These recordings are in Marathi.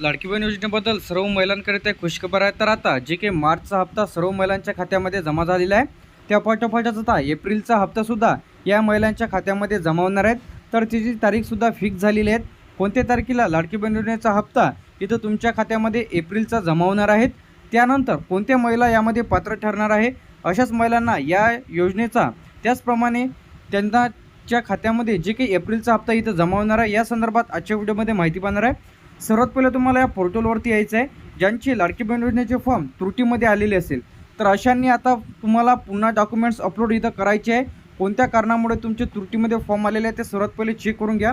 लाडकी बहीण योजनेबद्दल सर्व महिलांकरिता खुशखबर आहे तर आता जे काही मार्चचा हप्ता सर्व महिलांच्या खात्यामध्ये जमा झालेला आहे त्या पाठोपाठच आता एप्रिलचा हप्तासुद्धा या महिलांच्या खात्यामध्ये जमा होणार आहेत. तर तिची तारीखसुद्धा फिक्स झालेली आहेत कोणत्या तारखेला लाडकी बहीण योजनेचा हप्ता इथं तुमच्या खात्यामध्ये एप्रिलचा जमा होणार आहेत त्यानंतर कोणत्या महिला यामध्ये पात्र ठरणार आहे? अशाच महिलांना या योजनेचा त्याचप्रमाणे त्यांनाच्या खात्यामध्ये जे काही एप्रिलचा हप्ता इथं जमा होणार आहे या संदर्भात आजच्या व्हिडिओमध्ये माहिती पाहणार आहे. सर्वात पहिलं तुम्हाला या पोर्टलवरती यायचं आहे. ज्यांची लाडकी बहीण योजनेचे फॉर्म त्रुटीमध्ये आलेले असेल तर अशांनी आता तुम्हाला पुन्हा डॉक्युमेंट्स अपलोड इथं करायचे आहे. कोणत्या कारणामुळे तुमचे त्रुटीमध्ये फॉर्म आलेले आहे ते सर्वात पहिले चेक करून घ्या.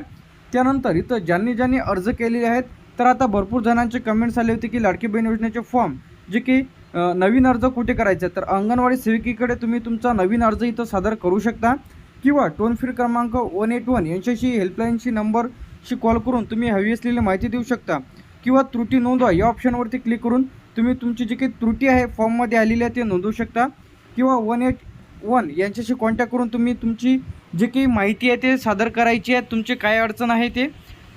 त्यानंतर इथं ज्यांनी ज्यांनी अर्ज केलेले आहेत तर आता भरपूर जणांचे कमेंट्स आले होते की लाडकी बहीण योजनेचे फॉर्म जे की नवीन अर्ज कुठे करायचा आहे तर अंगणवाडी सेविकेकडे तुम्ही तुमचा नवीन अर्ज इथं सादर करू शकता. किंवा टोल फ्री क्रमांक वन एट वन यांच्याशी हेल्पलाईनशी नंबर शी कॉल करून तुम्ही हवी असलेली माहिती देऊ शकता. किंवा त्रुटी नोंदवा या ऑप्शनवरती क्लिक करून तुम्ही तुमची जी काही त्रुटी आहे फॉर्ममध्ये आलेली आहे ते नोंदवू शकता. किंवा वन एट वन यांच्याशी कॉन्टॅक्ट करून तुम्ही तुमची जी काही माहिती आहे ते सादर करायची आहे तुमची काय अडचण आहे ते.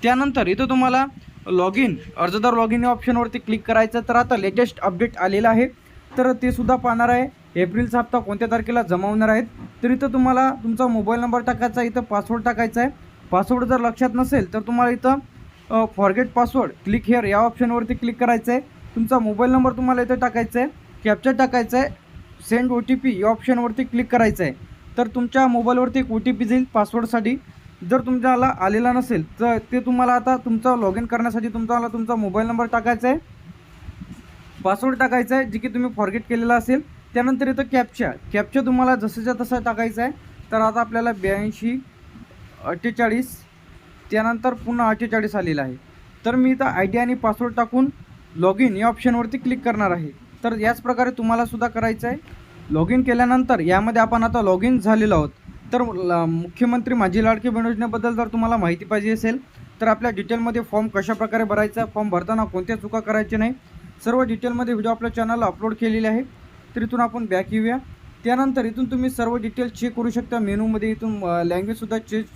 त्यानंतर इथं तुम्हाला लॉग इन अर्जदार लॉग इन या ऑप्शनवरती क्लिक करायचं तर आता लेटेस्ट अपडेट आलेला आहे. तर ते सुद्धा पाहणार आहे. एप्रिलचा हप्ता कोणत्या तारखेला जमा होणार आहेत तर इथं तुम्हाला तुमचा मोबाईल नंबर टाकायचा आहे इथं पासवर्ड टाकायचा आहे. पासवर्ड जर लक्षात नसेल तर तुम्हाला इथं फॉरगेट पासवर्ड क्लिक हिअर या ऑप्शनवरती क्लिक करायचं आहे तुमचा मोबाईल नंबर तुम्हाला इथं टाकायचा आहे कॅप्चर टाकायचं आहे सेंड ओ टी पी या ऑप्शनवरती क्लिक करायचं आहे तर तुमच्या मोबाईलवरती एक ओ टी पी जाईल पासवर्डसाठी जर तुमच्याला आलेला नसेल तर ते तुम्हाला आता तुमचा लॉग इन करण्यासाठी तुमचा तुमचा मोबाईल नंबर टाकायचा आहे पासवर्ड टाकायचा आहे जे की तुम्ही फॉरगेट केलेला असेल त्यानंतर इथं कॅपच्या कॅपच्या तुम्हाला जसंच्या तसं टाकायचं आहे तर आता आपल्याला ब्याऐंशी अठ्ठेचाळीस त्यानंतर पुन्हा अठ्ठेचाळीस आलेलं आहे. तर मी इथं आय डी आणि पासवर्ड टाकून लॉग इन या ऑप्शनवरती क्लिक करणार आहे. तर याच प्रकारे तुम्हाला सुद्धा करायचं आहे. लॉग इन केल्यानंतर यामध्ये आपण आता लॉग इन झालेलो आहोत. तर ल- मुख्यमंत्री माझी लाडकी बहीण योजनेबद्दल जर तुम्हाला माहिती पाहिजे असेल तर आपल्या डिटेलमध्ये फॉर्म कशाप्रकारे भरायचा फॉर्म भरताना कोणत्या चुका करायच्या नाही सर्व डिटेलमध्ये व्हिडिओ आपल्या चॅनलला अपलोड केलेले आहे. तर इथून आपण बॅक येऊया. त्यानंतर इथून तुम्ही सर्व डिटेल चेक करू शकता. मेनूमध्ये इथून लँग्वेजसुद्धा चेक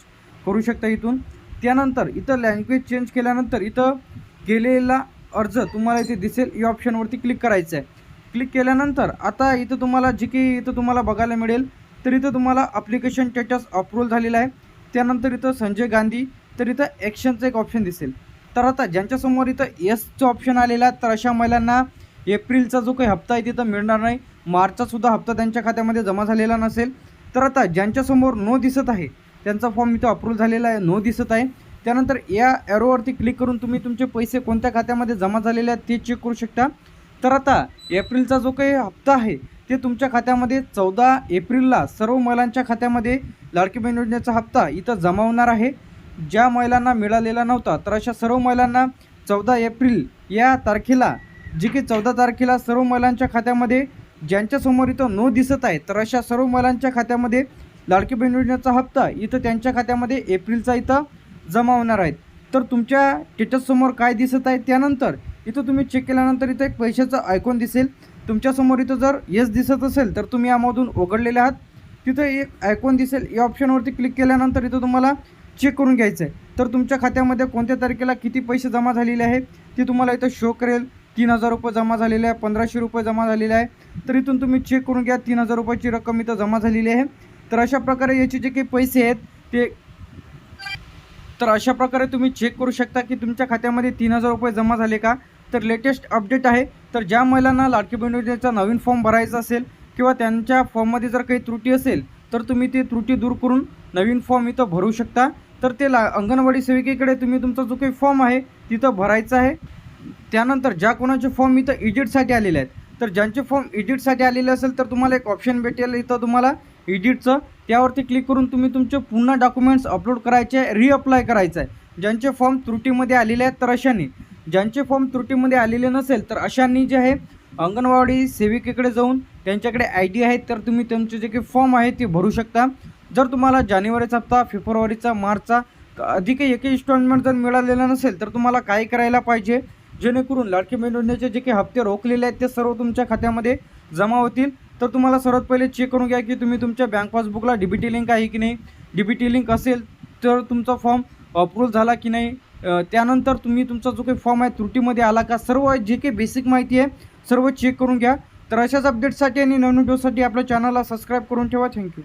करू शकता इथून. त्यानंतर इथं लँग्वेज चेंज केल्यानंतर इथं केलेला अर्ज तुम्हाला इथे दिसेल. या ऑप्शनवरती क्लिक करायचं आहे क्लिक केल्यानंतर आता इथं तुम्हाला जे काही इथं तुम्हाला बघायला मिळेल तर इथं तुम्हाला अप्लिकेशन स्टेटस अप्रूव्हल झालेलं आहे. त्यानंतर इथं संजय गांधी तर इथं ॲक्शनचं एक ऑप्शन दिसेल. तर आता ज्यांच्यासमोर इथं येसचं ऑप्शन आलेला आहे तर अशा महिलांना एप्रिलचा जो काही हप्ता आहे तिथं मिळणार नाही. मार्चचासुद्धा हप्ता त्यांच्या खात्यामध्ये जमा झालेला नसेल. तर आता ज्यांच्यासमोर नो दिसत आहे त्यांचा फॉर्म इथं अप्रूव्ह झालेला आहे नो दिसत आहे. त्यानंतर या ॲरोवरती क्लिक करून तुम्ही तुमचे पैसे कोणत्या खात्यामध्ये जमा झालेले आहेत ते चेक करू शकता. तर आता एप्रिलचा जो काही हप्ता आहे ते तुमच्या खात्यामध्ये चौदा एप्रिलला सर्व महिलांच्या खात्यामध्ये लाडकी बहीण योजनेचा हप्ता इथं जमा होणार आहे. ज्या महिलांना मिळालेला नव्हता तर अशा सर्व महिलांना चौदा एप्रिल या तारखेला जी की चौदा तारखेला सर्व महिलांच्या खात्यामध्ये ज्यांच्यासमोर इथं नो दिसत आहे तर अशा सर्व महिलांच्या खात्यामध्ये लाडकी बहीण योजनेचा हप्ता इथं त्यांच्या खात्यामध्ये एप्रिलचा इथं जमा होणार आहेत. तर तुमच्या स्टेटससमोर काय दिसत आहे त्यानंतर इथं तुम्ही चेक केल्यानंतर इथं एक पैशाचं आयकॉन दिसेल. तुमच्यासमोर इथं जर येस दिसत असेल तर तुम्ही यामधून उघडलेले आहात. तिथं एक आयकॉन दिसेल. या ऑप्शनवरती क्लिक केल्यानंतर इथं तुम्हाला चेक करून घ्यायचं आहे तर तुमच्या खात्यामध्ये कोणत्या तारखेला किती पैसे जमा झालेले आहे ते तुम्हाला इथं शो करेल. तीन हजार रुपये जमा झालेले आहे पंधराशे रुपये जमा झालेले आहे. तर इथून तुम्ही चेक करून घ्या तीन हजार रुपयाची रक्कम इथं जमा झालेली आहे. तर अशा प्रकारे याचे जे काही पैसे आहेत ते तर अशा प्रकारे तुम्ही चेक करू शकता की तुमच्या खात्यामध्ये तीन हजार रुपये जमा झाले का? तर लेटेस्ट अपडेट आहे. तर ज्या महिलांना लाडकी बहीण योजनेचा नवीन फॉर्म भरायचा असेल किंवा त्यांच्या फॉर्ममध्ये जर काही त्रुटी असेल तर तुम्ही ते त्रुटी दूर करून नवीन फॉर्म इथं भरू शकता. तर ते ला अंगणवाडी सेविकेकडे तुम्ही तुमचा जो काही फॉर्म आहे तिथं भरायचा आहे. त्यानंतर ज्या कोणाचे फॉर्म इथं इडिटसाठी आलेले आहेत तर ज्यांचे फॉर्म इडिटसाठी आलेले असेल तर तुम्हाला एक ऑप्शन भेटेल इथं तुम्हाला. एडिटचं त्यावरती क्लिक करून तुम्ही तुमचे पुन्हा डॉक्युमेंट्स अपलोड करायचे आहे रिअप्लाय करायचं आहे ज्यांचे फॉर्म त्रुटीमध्ये आलेले आहेत तर अशांनी. ज्यांचे फॉर्म त्रुटीमध्ये आलेले नसेल तर अशांनी जे आहे अंगणवाडी सेविकेकडे जाऊन त्यांच्याकडे आय डी आहे तर तुम्ही त्यांचे जे काही फॉर्म आहे ते भरू शकता. जर तुम्हाला जानेवारीचा हप्ता फेब्रुवारीचा मार्चचा अधिक एक इन्स्टॉलमेंट जर मिळालेला नसेल तर तुम्हाला काय करायला पाहिजे? जेणेकरून लाडकी बहीण योजनेचे जे काही हप्ते रोखलेले आहेत ते सर्व तुमच्या खात्यामध्ये जमा होतील. तर तुम्हाला सर्वात पहिले चेक करून घ्या की तुम्ही तुमच्या बँक पासबुकला डी बी टी लिंक आहे की नाही. डी बी टी लिंक असेल तर तुमचा फॉर्म अप्रूव्ह झाला की नाही. त्यानंतर तुम्ही तुमचा जो काही फॉर्म आहे त्रुटीमध्ये आला का सर्व जे काही बेसिक माहिती आहे सर्व चेक करून घ्या. तर अशाच अपडेटसाठी आणि नवीन व्हिडिओसाठी आपल्या चॅनलला सबस्क्राईब करून ठेवा. थँक्यू